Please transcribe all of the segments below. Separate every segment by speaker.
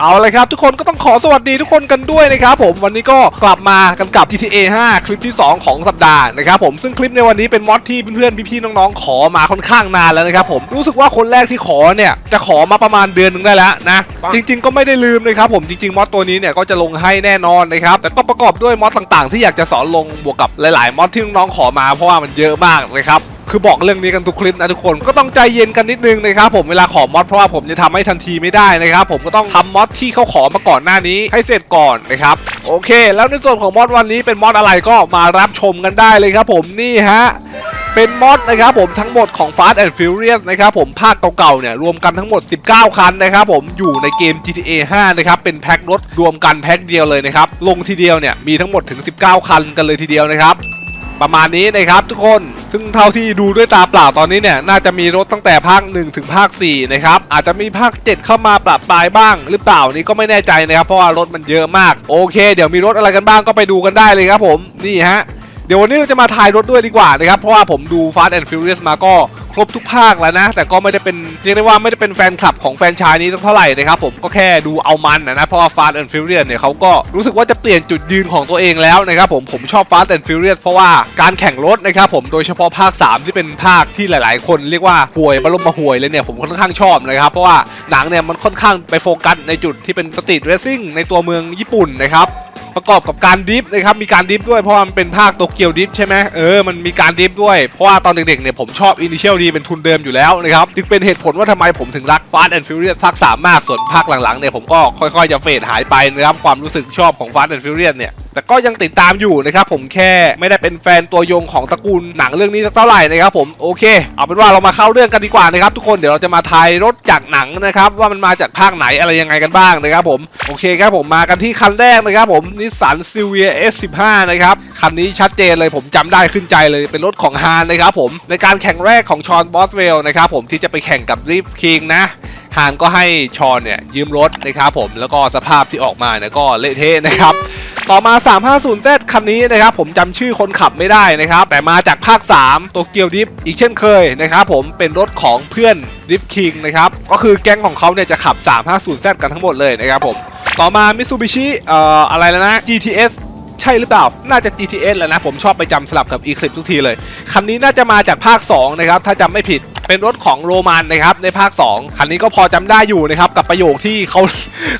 Speaker 1: เอาเลยครับทุกคนก็ต้องขอสวัสดีทุกคนกันด้วยนะครับผมวันนี้ก็กลับมากันกับ GTA 5 คลิปที่ 2 ของสัปดาห์นะครับผมซึ่งคลิปในวันนี้เป็นมอดที่เพื่อนๆพี่ๆน้องๆ ขอมาค่อนข้างนานแล้วนะครับผมรู้สึกว่าคนแรกที่ขอเนี่ยจะขอมาประมาณเดือนหนึงได้แล้วนะจริง ๆ ก็ไม่ได้ลืมนะครับผมจริงๆมอดตัวนี้เนี่ยก็จะลงให้แน่นอนนะครับแต่ก็ประกอบด้วยมอดต่างๆ ที่อยากจะสอนลงบวกกับหลายๆมอดที่น้องๆขอมาเพราะว่ามันเยอะมากนะครับ คือบอกเรื่องนี้กันทุกคลิปนะทุกคนก็ต้องใจเย็นกันนิดนึงนะครับผมเวลาขอมอดเพราะว่าผมจะทำให้ทันทีไม่ได้นะครับผมก็ต้องทำมอดที่เขาขอมาก่อนหน้านี้ให้เสร็จก่อนนะครับโอเค แล้วในส่วนของมอดวันนี้เป็นมอดอะไรก็มารับชมกันได้เลยครับผมนี่ฮะเป็นมอดนะครับผมทั้งหมดของ Fast and Furious นะครับผมภาคเก่าๆเนี่ยรวมกันทั้งหมด 19 คันนะครับผมอยู่ในเกม GTA 5 นะครับ เป็นแพ็ครถรวมกันแพ็คเดียวเลยนะครับ ลงทีเดียวเนี่ยมีทั้งหมดถึง 19 คันกันเลยทีเดียวนะครับ ประมาณนี้นะครับทุกคน ซึ่งเท่าที่ดูด้วยตาเปล่าตอนนี้เนี่ยน่าจะมีรถตั้งแต่ภาค 1 ถึงภาค4นะครับอาจจะมีภาค 7 เข้ามาปรับปลายบ้าง หรือเปล่านี่ก็ไม่แน่ใจนะครับเพราะว่ารถมันเยอะมากโอเค เดี๋ยวมีรถอะไรกันบ้างก็ไปดูกันได้เลยครับผมนี่ฮะ เดี๋ยววันนี้เราจะมาถ่ายรถด้วยดีกว่านะครับ เพราะว่าผมดู Fast and Furious มาก็ครบทุกภาคแล้วนะ แต่ก็ไม่ได้เป็นเรียกได้ว่าไม่ได้เป็นแฟนคลับของแฟนชายนี้สักเท่าไหร่นะครับผมก็แค่ดูเอามันนะนะเพราะว่า Fast and Furious เนี่ยเขาก็รู้สึกว่าจะเปลี่ยนจุดยืนของตัวเองแล้วนะครับผมผมชอบ Fast and Furious เพราะว่าการแข่งรถนะครับผมโดยเฉพาะภาค 3 ที่เป็นภาคที่หลาย ๆ คนเรียกว่าห่วยบรมมาห่วยเลยเนี่ยผมค่อนข้างชอบนะครับเพราะว่าหนังเนี่ยมันค่อนข้างไปโฟกัสในจุดที่เป็นสตรีทเรซซิ่งในตัวเมืองญี่ปุ่นนะครับ ประกอบกับการดิฟนะครับมีการดิฟด้วยเพราะมันเป็นภาคโตเกียวดิฟใช่ไหมเออมันมีการดิฟด้วยเพราะว่าตอนเด็กๆเนี่ยผมชอบอินิเชียลดีเป็นทุนเดิมอยู่แล้วนะครับจึงเป็นเหตุผลว่าทำไมผมถึงรักฟาสต์แอนด์ฟิวเรียสภาคสามมากส่วนภาคหลังๆเนี่ยผมก็ค่อยๆจะเฟดหายไปนะครับความรู้สึกชอบของฟาสต์แอนด์ฟิวเรียสเนี่ย แต่ก็ยังติดตามอยู่นะครับผมแค่ไม่ได้เป็นแฟนตัวยงของตระกูลหนังเรื่องนี้สักเท่าไหร่นะครับผมโอเค เอาเป็นว่าเรามาเข้าเรื่องกันดีกว่านะครับทุกคนเดี๋ยวเราจะมาทายรถจากหนังนะครับว่ามันมาจากภาคไหนอะไรยังไงกันบ้างนะครับผมโอเคครับผมมากันที่คันแรกนะครับผมนิสสันซิเวีย S15 นะครับคันนี้ชัดเจนเลยผมจำได้ขึ้นใจเลยเป็นรถของฮานนะครับผมในการแข่งแรกของชอนบอสเวลนะครับผมที่จะไปแข่งกับริฟคิงนะ ฮานก็ให้ชอนเนี่ยยืมรถนะครับผมแล้วก็สภาพที่ออกมาเนี่ยก็เละเทะนะครับต่อมา 350Z คันนี้นะครับผมจำชื่อคนขับไม่ได้นะครับ แต่มาจากภาค3โตเกียวดิฟอีกเช่นเคยนะครับผมเป็นรถของเพื่อนดิฟคิงนะครับก็คือแก๊งของเขาเนี่ยจะขับ 350Z กันทั้งหมดเลยนะครับผมต่อมา Mitsubishi เอ่ออะไรแล้วนะ GTS ใช่หรือเปล่า น่าจะ GTS แล้วนะ ผมชอบไปจำสลับกับ Eclipse ทุกทีเลย คันนี้น่าจะมาจากภาค 2 นะครับ ถ้าจำไม่ผิด เป็นรถของโรมันนะครับในภาค 2 คันนี้ก็พอจำได้อยู่นะครับกับประโยคที่เขา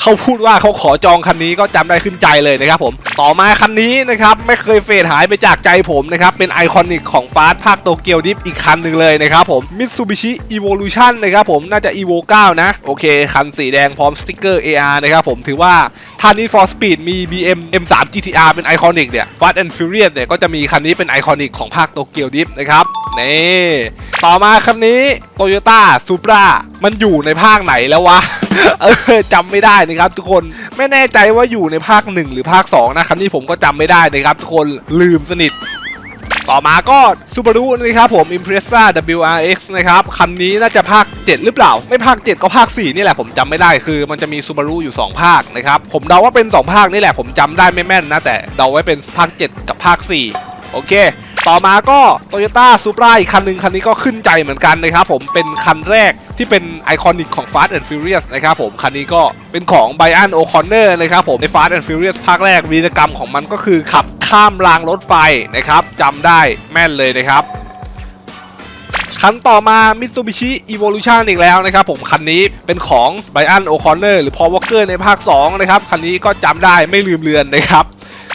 Speaker 1: เขาพูดว่าเขาขอจองคันนี้ก็จำได้ขึ้นใจเลยนะครับผมต่อมาคันนี้นะครับไม่เคยเฟดหายไปจากใจผมนะครับเป็นไอคอนิกของฟาสภาคโตเกียวดิฟอีกคันหนึ่งเลยนะครับผม Mitsubishi Evolution นะครับผมน่าจะ Evo 9นะ โอเค คันสีแดงพร้อมสติกเกอร์ AR นะครับผมถือว่าถ้านี้ for speed มี BM M3 GTR เป็นไอคอนิกเนี่ย Fast and Furious เนี่ยก็จะมีคันนี้เป็นไอคอนิกของภาคโตเกียวดิฟนะครับนี่ต่อมาคันนี้ Toyota Supra มันอยู่ในภาคไหนแล้ววะเออจำไม่ได้นะครับทุกคนไม่แน่ใจว่าอยู่ในภาค 1 หรือภาค 2 นะคันนี้ผมก็จำไม่ได้นะครับทุกคนลืมสนิท ต่อมาก็ Subaru นะครับผม Impreza WRX นะครับคันนี้น่าจะภาค 7 หรือเปล่า ไม่ภาค 7 ก็ภาค 4 นี่แหละผมจำไม่ได้คือมันจะมี Subaru อยู่ 2 ภาคนะครับผมเดาว่าเป็น 2 ภาคนี่แหละผมจำได้ไม่แม่นนะ แต่เดาไว้เป็นภาค 7 กับภาค 4 โอเคต่อมาก็ Toyota Supra อีกคันหนึ่งคันนี้ก็ขึ้นใจเหมือนกันนะครับผมเป็นคันแรก ที่เป็นไอคอนิกของ Fast and Furious นะครับผม คันนี้ก็เป็นของ Brian O'Connor นะครับผมใน Fast and Furious ภาคแรกวีรกรรมของมันก็คือขับข้ามรางรถไฟนะครับจำได้แม่นเลยนะครับ คันต่อมา Mitsubishi Evolution อีกแล้วนะครับผมคันนี้เป็นของ Brian O'Connor หรือ Paul Walker ในภาค 2 นะครับ คันนี้ก็จำได้ไม่ลืมเลือนนะครับ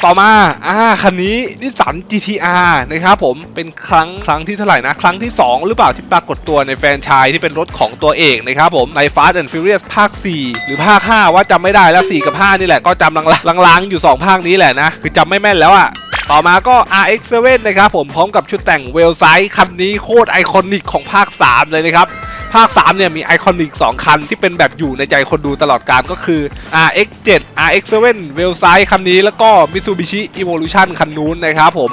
Speaker 1: ต่อมาอ่าคันนี้นิสสัน GTR นะครับผมเป็นครั้งครั้งที่เท่าไหร่นะ ครั้งที่ 2 หรือเปล่าที่ปรากฏตัวในแฟนชายที่เป็นรถของตัวเองนะครับผมใน Fast and Furious ภาค 4 หรือภาค 5 ว่าจำไม่ได้แล้ว 4 กับ 5 นี่แหละก็จำลางๆอยู่ 2 ภาคนี้แหละนะ คือจำไม่แม่นแล้วอะต่อมาก็ RX7 นะครับผมพร้อมกับชุดแต่งเวลไซส์คันนี้โคตรไอคอนิกของภาค 3 เลยนะครับ ภาค 3 เนี่ย มีไอคอนิก 2 คันที่เป็นแบบอยู่ในใจคนดูตลอดการก็คือ RX7 RX7 เวลไซส์คันนี้แล้วก็ Mitsubishi Evolution คันนู้นนะครับผม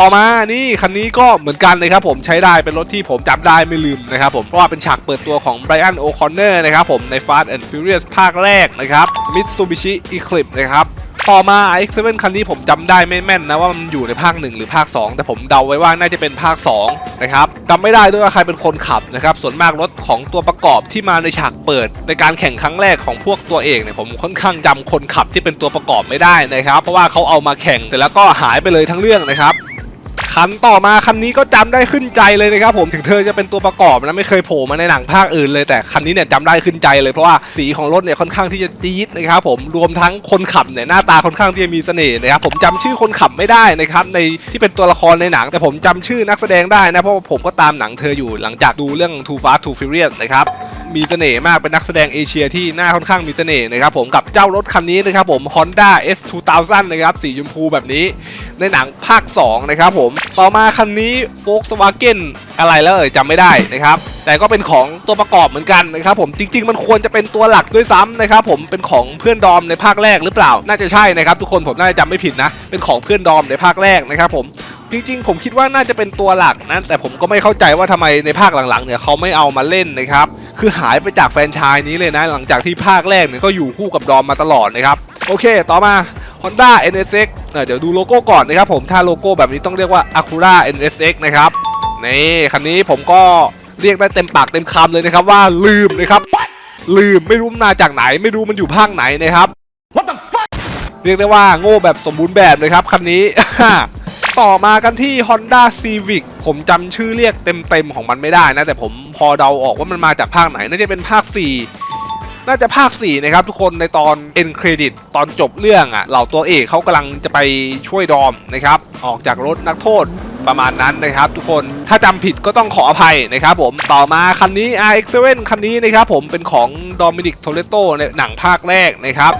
Speaker 1: ต่อมานี่คันนี้ก็เหมือนกันนะครับผมใช้ได้เป็นรถที่ผมจำได้ไม่ลืมนะครับผมเพราะว่าเป็นฉากเปิดตัวของ Brian O'Connor นะครับผมใน Fast and Furious ภาคแรกนะครับ Mitsubishi Eclipse นะครับ ต่อมา X7 คันนี้ผมจำได้ไม่แม่นนะว่ามันอยู่ในภาค 1 หรือภาค 2 แต่ผมเดาไว้ว่าน่าจะเป็นภาค 2 นะครับจำไม่ได้ด้วยว่าใครเป็นคนขับนะครับ ส่วนมากรถของตัวประกอบที่มาในฉากเปิด ในการแข่งครั้งแรกของพวกตัวเอกเนี่ยผมค่อนข้างจำคนขับที่เป็นตัวประกอบไม่ได้นะครับ เพราะว่าเขาเอามาแข่งเสร็จแล้วก็หายไปเลยทั้งเรื่องนะครับ คันต่อมาคันนี้ก็จำได้ขึ้นใจเลยนะครับผมถึงเธอจะเป็นตัวประกอบนะไม่เคยโผล่มาในหนังภาคอื่นเลยแต่คันนี้เนี่ยจำได้ขึ้นใจเลยเพราะว่าสีของรถเนี่ยค่อนข้างที่จะจี๊ดนะครับผมรวมทั้งคนขับเนี่ยหน้าตาค่อนข้างที่จะมีเสน่ห์นะครับผมจำชื่อคนขับไม่ได้นะครับในที่เป็นตัวละครในหนัง แต่ผมจำชื่อนักแสดงได้นะเพราะผมก็ตามหนังเธออยู่หลังจากดูเรื่อง Too Fast Too Furious นะครับมีเสน่ห์มากเป็นนักแสดงเอเชียที่หน้าค่อนข้างมีเสน่ห์นะครับผมกับเจ้ารถคันนี้นะครับผม Honda S2000 นะครับสีชมพูแบบนี้ ในหนังภาค 2 นะครับผม ต่อมาคันนี้ Volkswagen อะไรแล้วเอ่ยจำไม่ได้นะครับ แต่ก็เป็นของตัวประกอบเหมือนกันนะครับผมจริง ๆ มันควรจะเป็นตัวหลักด้วยซ้ำนะครับผมเป็นของเพื่อนดอมในภาคแรกหรือเปล่า น่าจะใช่นะครับทุกคนผมน่าจะจำไม่ผิดนะ เป็นของเพื่อนดอมในภาคแรกนะครับผมจริงๆ ผมคิดว่าน่าจะเป็นตัวหลักนะแต่ผมก็ไม่เข้าใจว่าทำไมในภาคหลังๆเนี่ยเขาไม่เอามาเล่นนะครับคือหายไปจากแฟนชายนี้เลยนะ หลังจากที่ภาคแรกเนี่ยก็อยู่คู่กับดอมมาตลอดนะครับโอเค ต่อมา Honda NSX เอ่อเดี๋ยวดูโลโก้ก่อนนะครับผมถ้าโลโก้แบบนี้ต้องเรียกว่า Acura NSX นะครับนี่คันนี้ผมก็เรียกได้เต็มปากเต็มคำเลยนะครับว่าลืมนะครับ ลืมไม่รู้มันมาจากไหน ไม่รู้มันอยู่ภาคไหนนะครับเรียกได้ว่าโง่แบบสมบูรณ์แบบเลยครับคันนี้ ต่อมากันที่ Honda Civic ผมจำชื่อเรียกเต็มๆของมันไม่ได้นะ แต่ผมพอเดาออกว่ามันมาจากภาคไหนน่าจะเป็นภาค 4 น่าจะภาค 4 นะครับ ทุกคนในตอน end credit ตอนจบเรื่องอะ่ะเหล่าตัวเอกเขากำลังจะไปช่วยดอมนะครับ ออกจากรถนักโทษประมาณนั้นนะครับทุกคนถ้าจำผิดก็ต้องขออภัยนะครับผมต่อมาคันนี้ RX7 คันนี้นะครับผมเป็นของ Dominic Toretto ในหนังภาคแรกนะครับ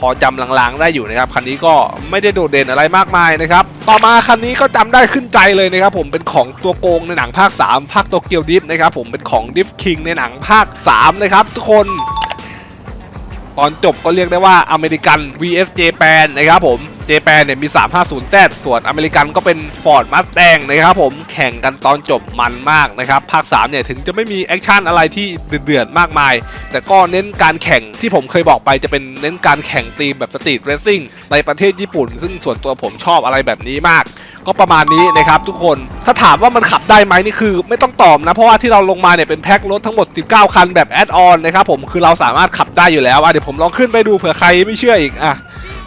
Speaker 1: พอจำลางๆได้อยู่นะครับคันนี้ก็ไม่ได้โดดเด่นอะไรมากมายนะครับต่อมาคันนี้ก็จำได้ขึ้นใจเลยนะครับผมเป็นของตัวโกงในหนังภาค 3 ภาคโตเกียวดิฟนะครับผมเป็นของดิฟคิงในหนังภาค3นะครับทุกคน ตอนจบก็เรียกได้ว่าอเมริกัน vs Japan นะครับผมเจแปนเนี่ยมี 350Z ส่วนอเมริกันก็เป็น Ford Mustang นะครับผมแข่งกันตอนจบมันมากนะครับ ภาค 3 เนี่ยถึงจะไม่มีแอคชั่นอะไรที่เดือดๆมากมาย แต่ก็เน้นการแข่งที่ผมเคยบอกไปจะเป็นเน้นการแข่งตีมแบบสตรีทเรซซิ่งในประเทศญี่ปุ่น ซึ่งส่วนตัวผมชอบอะไรแบบนี้มาก ก็ประมาณนี้นะครับทุกคนถ้าถามว่ามันขับได้ไหมนี่คือไม่ต้องตอบนะ เพราะว่าที่เราลงมาเนี่ยเป็นแพ็ครถทั้งหมด 19 คันแบบแอดออนนะครับผมคือเราสามารถขับได้อยู่แล้วอะเดี๋ยวผมลองขึ้นไปดูเผื่อใครไม่เชื่ออีกอะ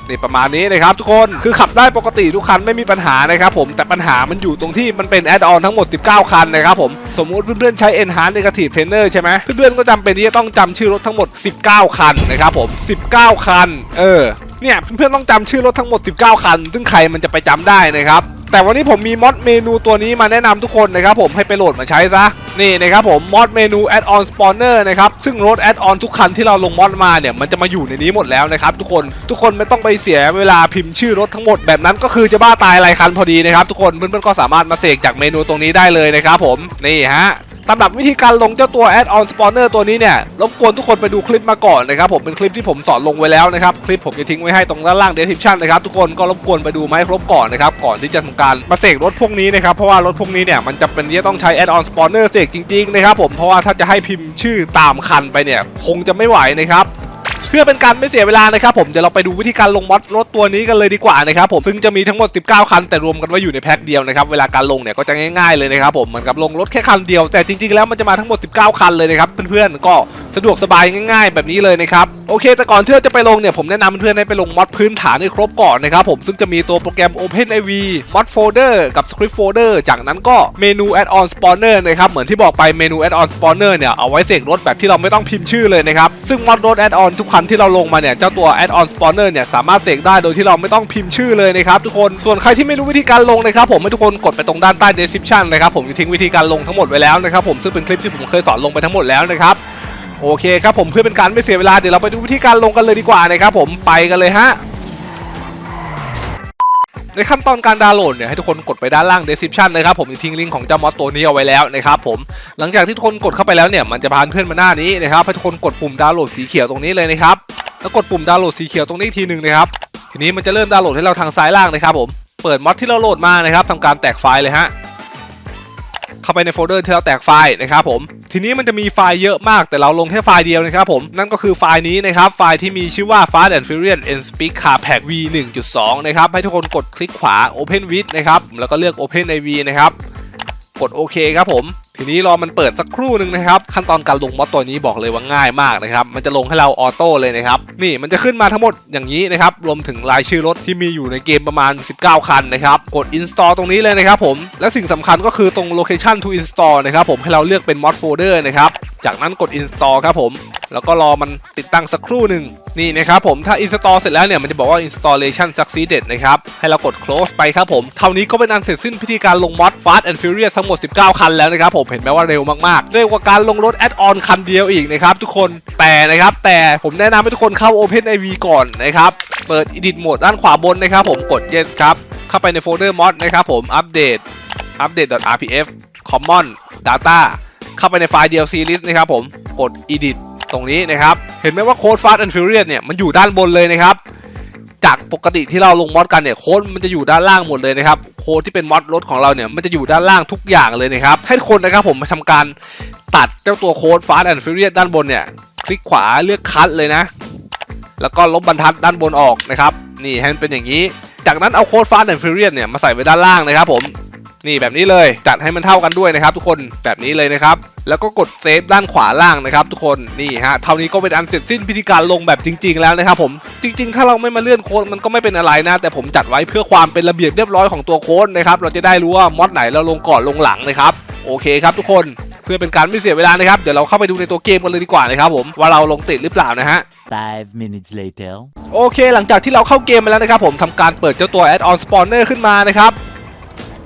Speaker 1: นี่ประมาณนี้นะครับทุกคนคือขับได้ปกติทุกคันไม่มีปัญหานะครับผมแต่ปัญหามันอยู่ตรงที่มันเป็นแอดออนทั้งหมด 19 คันนะครับผมสมมุติเพื่อนๆใช้ Enhance Negative Trainer ใช่ไหมเพื่อนๆก็จำเป็นที่จะต้องจำชื่อรถทั้งหมด 19 คันนะครับผม 19 คัน เออเนี่ยเพื่อนๆต้องจำชื่อรถทั้งหมด 19 คัน ซึ่งใครมันจะไปจำได้นะครับ แต่วันนี้ผมมีมอดเมนูตัวนี้มาแนะนำทุกคนนะครับผมให้ไปโหลดมาใช้ซะนี่นะครับผมมอดเมนู Add on Spawner นะครับซึ่งรถ Add on ทุกคันที่เราลงมอดมาเนี่ยมันจะมาอยู่ในนี้หมดแล้วนะครับทุกคนทุกคนไม่ต้องไปเสียเวลาพิมพ์ชื่อรถทั้งหมดแบบนั้นก็คือจะบ้าตายรายคันพอดีนะครับทุกคนเพื่อนๆก็สามารถมาเสกจากเมนูตรงนี้ได้เลยนะครับผมนี่ฮะ สำหรับวิธีการลงเจ้าตัว Add on Spawner ตัวนี้เนี่ยรบกวนทุกคนไปดูคลิปมาก่อนนะครับผมเป็นคลิปที่ผมสอนลงไว้แล้วนะครับคลิปผมจะทิ้งไว้ให้ตรงด้านล่าง description นะครับทุกคนก็รบกวนไปดูมาให้ครบก่อนนะครับก่อนที่จะทำการมาเสกรถพวกนี้นะครับเพราะว่ารถพวกนี้เนี่ยมันจะเป็นที่ต้องใช้ Add on Spawner เสกจริงๆนะครับผมเพราะว่าถ้าจะให้พิมพ์ชื่อตามคันไปเนี่ยคงจะไม่ไหวนะครับ เพื่อเป็นการไม่เสียเวลานะครับผมเดี๋ยวเราไปดูวิธีการลงมอดรถตัวนี้กันเลยดีกว่านะครับผมซึ่งจะมีทั้งหมด 19 คัน แต่รวมกันไว้อยู่ในแพ็คเดียวนะครับเวลาการลงเนี่ยก็จะง่ายๆเลยนะครับผมเหมือนกับลงรถแค่คันเดียว แต่จริงๆแล้วมันจะมาทั้งหมด 19 คันเลยนะครับเพื่อนๆก็สะดวกสบายง่าย ๆ แบบนี้เลยนะครับโอเค แต่ก่อนที่เราจะไปลงเนี่ยผมแนะนำเพื่อนๆให้ไปลงมอดพื้นฐานให้ครบก่อนนะครับผมซึ่งจะมีตัวโปรแกรม OpenIV Mod Folder กับ Script Folder จากนั้นก็เมนู Add on Spawner นะครับเหมือนที่บอกไปเมนู Add on Spawner เนี่ยเอาไว้เสกรถแบบที่เราไม่ต้องพิมพ์ชื่อเลยนะครับซึ่งมอดรถ Add on ทุกคนที่เราลงมาเนี่ย เจ้าตัว Add on Spawner เนี่ย สามารถเสกได้โดยที่เราไม่ต้องพิมพ์ชื่อเลยนะครับทุกคนส่วนใครที่ไม่รู้วิธีการลงนะครับผมให้ทุกคนกดไปตรงด้านใต้ description นะครับผมจะทิ้งวิธีการลงทั้งหมดไว้แล้วนะครับผมซึ่งเป็นคลิปที่ผมเคยสอนลงไปทั้งหมดแล้วนะครับโอเคครับผมเพื่อเป็นการไม่เสียเวลาเดี๋ยวเราไปดูวิธีการลงกันเลยดีกว่านะครับผมไปกันเลยฮะ ในขั้นตอนการดาวน์โหลดเนี่ยให้ทุกคนกดไปด้านล่าง description นะครับผมทิ้งลิงก์ของเจ้ามอดตัวนี้เอาไว้แล้วนะครับผมหลังจากที่ทุกคนกดเข้าไปแล้วเนี่ยมันจะพาเพื่อนมาหน้านี้นะครับให้ทุกคนกดปุ่มดาวน์โหลดสีเขียวตรงนี้เลยนะครับแล้วกดปุ่มดาวน์โหลดสีเขียวตรงนี้ทีหนึ่งนะครับทีนี้มันจะเริ่มดาวน์โหลดให้เราทางซ้ายล่างนะครับผมเปิดมอดที่เราโหลดมานะครับทำการแตกไฟล์เลยฮะ เข้าไปในโฟลเดอร์ที่เราแตกไฟล์นะครับผม ทีนี้มันจะมีไฟล์เยอะมากแต่เราลงแค่ไฟล์เดียวนะครับผม นั่นก็คือไฟล์นี้นะครับไฟล์ที่มีชื่อว่า Fast and Furious and Speed Car Pack V 1.2นะครับให้ทุกคนกดคลิกขวา Open with นะครับแล้วก็เลือก Open IV นะครับกดโอเคครับผม ทีนี้รอมันเปิดสักครู่หนึ่งนะครับ ขั้นตอนการลงมอดตัวนี้บอกเลยว่าง่ายมากนะครับ มันจะลงให้เราออโต้เลยนะครับ นี่มันจะขึ้นมาทั้งหมดอย่างนี้นะครับ รวมถึงรายชื่อรถที่มีอยู่ในเกมประมาณ 19 คันนะครับ กด install ตรงนี้เลยนะครับผม และสิ่งสำคัญก็คือตรง location to install นะครับผมให้เราเลือกเป็น mod folder นะครับ จากนั้นกด install ครับผมแล้วก็รอมันติดตั้งสักครู่หนึ่งนี่นะครับผมถ้า install เสร็จแล้วเนี่ยมันจะบอกว่า installation succeeded นะครับให้เรากด close ไปครับผมเท่านี้ก็เป็นอันเสร็จสิ้นพิธีการลงมอด Fast and Furious ทั้งหมด 19 คันแล้วนะครับผมเห็นไหมว่าเร็วมากๆเร็วกว่าการลงรถ add on คันเดียวอีกนะครับทุกคนแต่นะครับแต่ผมแนะนำให้ทุกคนเข้า Open IV ก่อนนะครับเปิด edit mode ด้านขวาบนนะครับผมกด yes ครับเข้าไปในโฟลเดอร์ mod นะครับผม update update.rpf common data เข้าไปในไฟล์ DLC list นะครับผมกด edit ตรงนี้นะครับ เห็นไหมว่าโค้ด Fast and Furious เนี่ย มันอยู่ด้านบนเลยนะครับ จากปกติที่เราลงมอดกันเนี่ยโค้ดมันจะอยู่ด้านล่างหมดเลยนะครับโค้ดที่เป็นมอดรถของเราเนี่ยมันจะอยู่ด้านล่างทุกอย่างเลยนะครับให้คนนะครับผมมาทำการตัดเจ้าตัวโค้ด Fast and Furious ด้านบนเนี่ยคลิกขวาเลือกคัดเลยนะ แล้วก็ลบบรรทัดด้านบนออกนะครับนี่ให้มันเป็นอย่างนี้ จากนั้นเอาโค้ด Fast and Furious เนี่ยมาใส่ไว้ด้านล่างนะครับผม นี่แบบนี้เลยจัดให้มันเท่ากันด้วยนะครับ ทุกคนแบบนี้เลยนะครับ แล้วก็กดเซฟด้านขวาล่างนะครับ ทุกคนนี่ฮะเท่านี้ก็เป็นอันเสร็จสิ้นพิธีการลงแบบจริง ๆ แล้วนะครับผมจริง ๆ ถ้าเราไม่มาเลื่อนโค้ดมันก็ไม่เป็นอะไรนะ แต่ผมจัดไว้เพื่อความเป็นระเบียบเรียบร้อยของตัวโค้ดนะครับเราจะได้รู้ว่ามอดไหนเราลงก่อนลงหลังนะครับโอเคครับทุกคนเพื่อเป็นการไม่เสียเวลานะครับ เดี๋ยวเราเข้าไปดูในตัวเกมกันเลยดีกว่านะครับผม ว่าเราลงติดหรือเปล่านะฮะ
Speaker 2: Five minutes later.
Speaker 1: โอเค หลังจากที่เราเข้าเกมมาแล้วนะครับผมทำการเปิดเจ้าตัว Add-on Spawner ขึ้นมานะครับ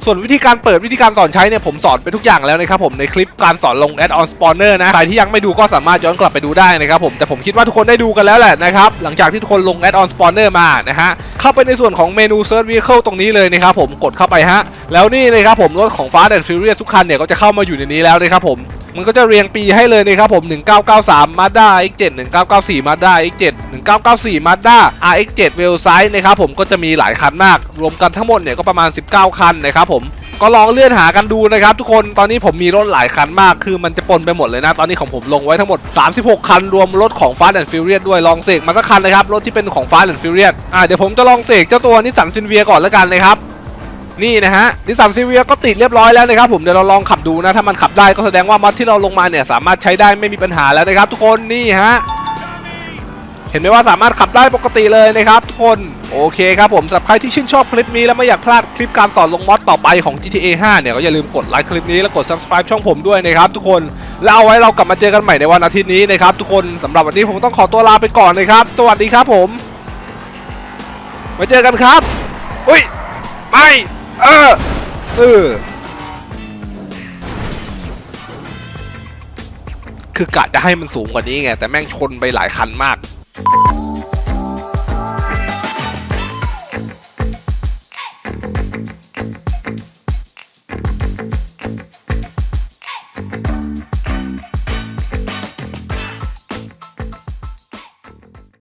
Speaker 1: ส่วนวิธีการเปิดวิธีการสอนใช้เนี่ยผมสอนไปทุกอย่างแล้วนะครับผมในคลิปการสอนลง Add-on Spawner นะใครที่ยังไม่ดูก็สามารถย้อนกลับไปดูได้นะครับผมแต่ผมคิดว่าทุกคนได้ดูกันแล้วแหละนะครับหลังจากที่ทุกคนลง Add-on Spawner มานะฮะเข้าไปในส่วนของเมนู Search Vehicle ตรงนี้เลยนะครับผมกดเข้าไปฮะแล้วนี่นะครับผมรถของ Fast and Furious ทุกคันเนี่ยก็จะเข้ามาอยู่ในนี้แล้วนะครับผม มันก็จะเรียงปีให้เลยนะครับผม 1993 Mazda X7 1994 Mazda X7 1994 Mazda RX7 w e l s i z e นะครับผมก็จะมีหลายคันมาก รวมกันทั้งหมดเนี่ยก็ประมาณ 19 คันนะครับผมก็ลองเลื่อนหากันดูนะครับทุกคนตอนนี้ผมมีรถหลายคันมาก คือมันจะปนไปหมดเลยนะ ตอนนี้ของผมลงไว้ทั้งหมด 36 คัน รวมรถของ Fast and Furious ด้วยลองเสกมาสักคันนะครับ รถที่เป็นของ Fast and Furious อ่าเดี๋ยวผมจะลองเสกเจ้าตัวนิสสันซินเวียก่อนแล้วกันนะครับ นี่นะฮะนิสสันซีเวียก็ติดเรียบร้อยแล้วนะครับผมเดี๋ยวเราลองขับดูนะ ถ้ามันขับได้ก็แสดงว่ามอดที่เราลงมาเนี่ยสามารถใช้ได้ไม่มีปัญหาแล้วนะครับ ทุกคนนี่ฮะเห็นไหมว่าสามารถขับได้ปกติเลยนะครับทุกคนโอเคครับผมสำหรับใครที่ชื่นชอบคลิปนี้แล้วไม่อยากพลาดคลิปการสอนลงมอดต่อไปของ GTA 5 เนี่ยก็อย่าลืมกดไลค์คลิปนี้แล้วกด subscribe ช่องผมด้วยนะครับทุกคนแล้วเอาไว้เรากลับมาเจอกันใหม่ในวันอาทิตย์นี้นะครับทุกคนสำหรับวันนี้ผมต้องขอตัวลาไปก่อนนะครับ สวัสดีครับผมไว้เจอกันครับ อุ้ยไม่ เออเออคือกะจะให้มันสูงกว่านี้ไง แต่แม่งชนไปหลายคันมาก